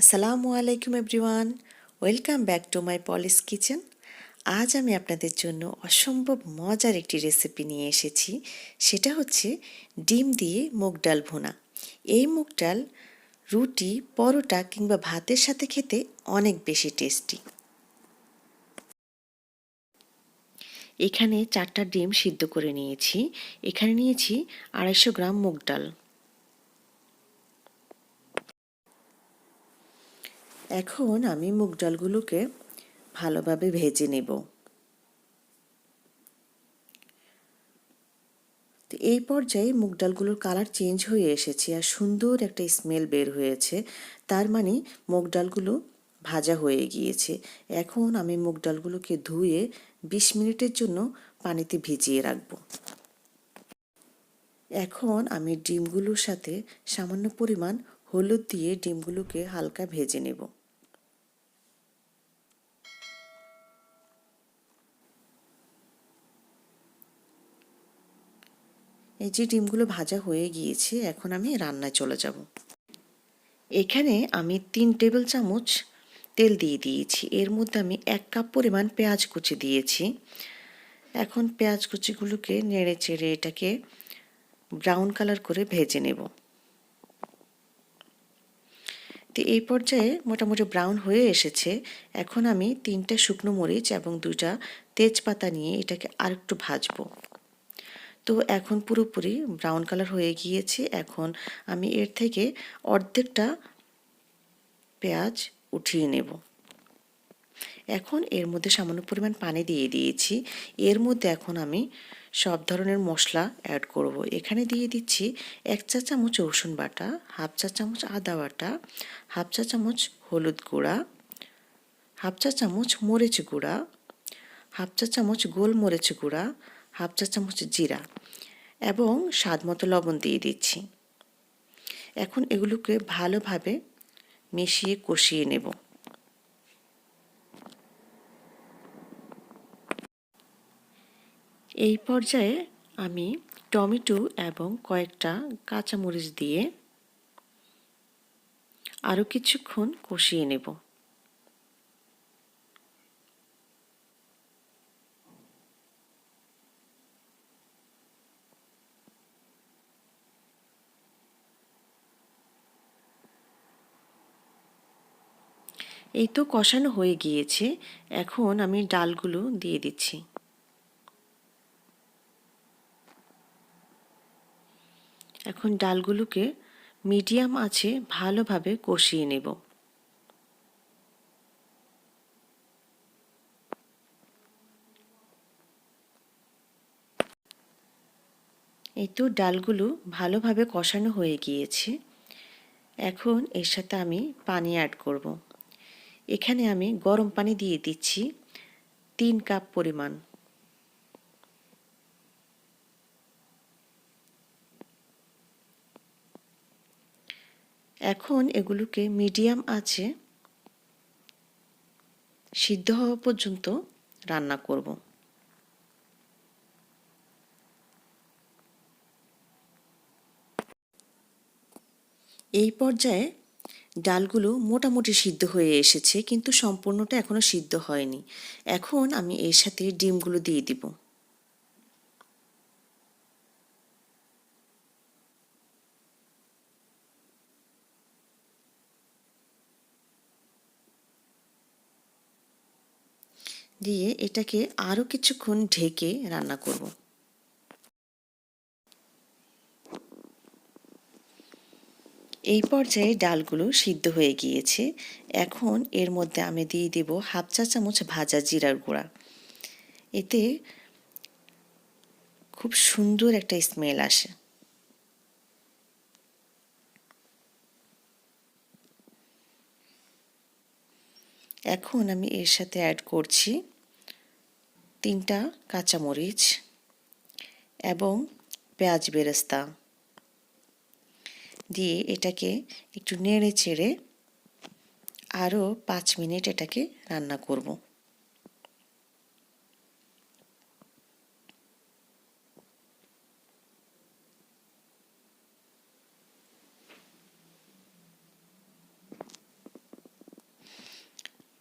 আসসালামু আলাইকুম everyone. Welcome back to my Polly's kitchen. আজ আমি আপনাদের জন্য অসম্ভব মজার একটি রেসিপি নিয়ে এসেছি। সেটা হচ্ছে ডিম দিয়ে মুগ ডাল ভোনা। এই মুগ ডাল, রুটি, পরোটা কিংবা ভাতের সাথে খেতে অনেক বেশি টেস্টি। এখানে চারটা ডিম সিদ্ধ করে নিয়েছি। এখানে নিয়েছি আড়াইশো গ্রাম মুগ ডাল। এখন আমি মুগ ডালগুলোকে ভালোভাবে ভেজে নেব। তো এই পর্যায়ে মুগ ডালগুলোর কালার চেঞ্জ হয়ে এসেছে আর সুন্দর একটা স্মেল বের হয়েছে। তার মানে মুগ ডালগুলো ভাজা হয়ে গিয়েছে। এখন আমি মুগ ডালগুলোকে ধুয়ে বিশ মিনিটের জন্য পানিতে ভিজিয়ে রাখব। এখন আমি ডিমগুলোর সাথে সামান্য পরিমাণ হলুদ দিয়ে ডিমগুলোকে হালকা ভেজে নেব। এই যে ডিমগুলো ভাজা হয়ে গিয়েছে, এখন আমি রান্নায় চলে যাব। এখানে আমি তিন টেবিল চামচ তেল দিয়ে দিয়েছি। এর মধ্যে আমি এক কাপ পরিমাণ পেঁয়াজ কুচি দিয়েছি। এখন পেঁয়াজ কুচিগুলোকে নেড়ে চেড়ে এটাকে ব্রাউন কালার করে ভেজে নেব। তো এই পর্যায়ে মোটামুটি ব্রাউন হয়ে এসেছে। এখন আমি তিনটা শুকনো মরিচ এবং দুটা তেজপাতা নিয়ে এটাকে আরেকটু ভাজবো। তো এখন পুরোপুরি ব্রাউন কালার হয়ে গিয়েছে। এখন আমি এর থেকে অর্ধেকটা পেঁয়াজ উঠিয়ে নেব। এখন এর মধ্যে সামান্য পরিমাণ পানি দিয়ে দিয়েছি। এর মধ্যে এখন আমি সব ধরনের মশলা অ্যাড করব। এখানে দিয়ে দিচ্ছি এক চা চামচ রসুন বাটা, হাফ চা চামচ আদা বাটা, হাফ চা চামচ হলুদ গুঁড়া, হাফ চা চামচ মরিচ গুঁড়া, হাফ চা চামচ গোলমরিচ গুঁড়া হাফ চা চামচ জিরা এবং স্বাদ মতো লবণ দিয়ে দিচ্ছি। এখন এগুলোকে ভালোভাবে মিশিয়ে কষিয়ে নেব। এই পর্যায়ে আমি টমেটো এবং কয়েকটা কাঁচামরিচ দিয়ে আরও কিছুক্ষণ কষিয়ে নেব। এই তো কষানো হয়ে গিয়েছে। এখন আমি ডালগুলো দিয়ে দিচ্ছি। এখন ডালগুলোকে মিডিয়াম আছে ভালোভাবে কষিয়ে নেব। এই তো ডালগুলো ভালোভাবে কষানো হয়ে গিয়েছে। এখন এর সাথে আমি পানি অ্যাড করব। এখানে আমি গরম পানি দিয়ে দিচ্ছি তিন কাপ পরিমাণ। এখন এগুলোকে মিডিয়াম আছে সিদ্ধ হওয়া পর্যন্ত রান্না করব। এই পর্যায়ে ডালগুলো মোটামুটি সিদ্ধ হয়ে এসেছে, কিন্তু সম্পূর্ণটা এখনও সিদ্ধ হয়নি। এখন আমি এর সাথে ডিমগুলো দিয়ে দিব। দিয়ে এটাকে আরও কিছুক্ষণ ঢেকে রান্না করব। এই পর্যায়ে ডালগুলো সিদ্ধ হয়ে গিয়েছে। এখন এর মধ্যে আমি দিয়ে দেব হাফ চা চামচ ভাজা জিরার গুঁড়া। এতে খুব সুন্দর একটা স্মেল আসে। এখন আমি এর সাথে অ্যাড করছি তিনটা কাঁচামরিচ এবং পেঁয়াজ বেরেস্তা। দিয়ে এটাকে একটু নেড়ে চেড়ে আরও পাঁচ মিনিট এটাকে রান্না করব।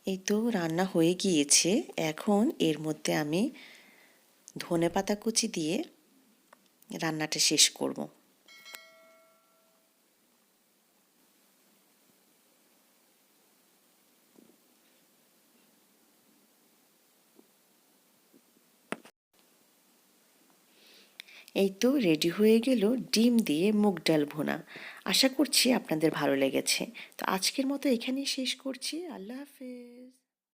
এই তো রান্না হয়ে গিয়েছে। এখন এর মধ্যে আমি ধনে পাতা কুচি দিয়ে রান্নাটা শেষ করব। এই তো রেডি হয়ে গেল ডিম দিয়ে মুগ ডাল ভোনা। আশা করছি আপনাদের ভালো লেগেছে। তো আজকের মতো এখানেই শেষ করছি। আল্লাহ হাফেজ।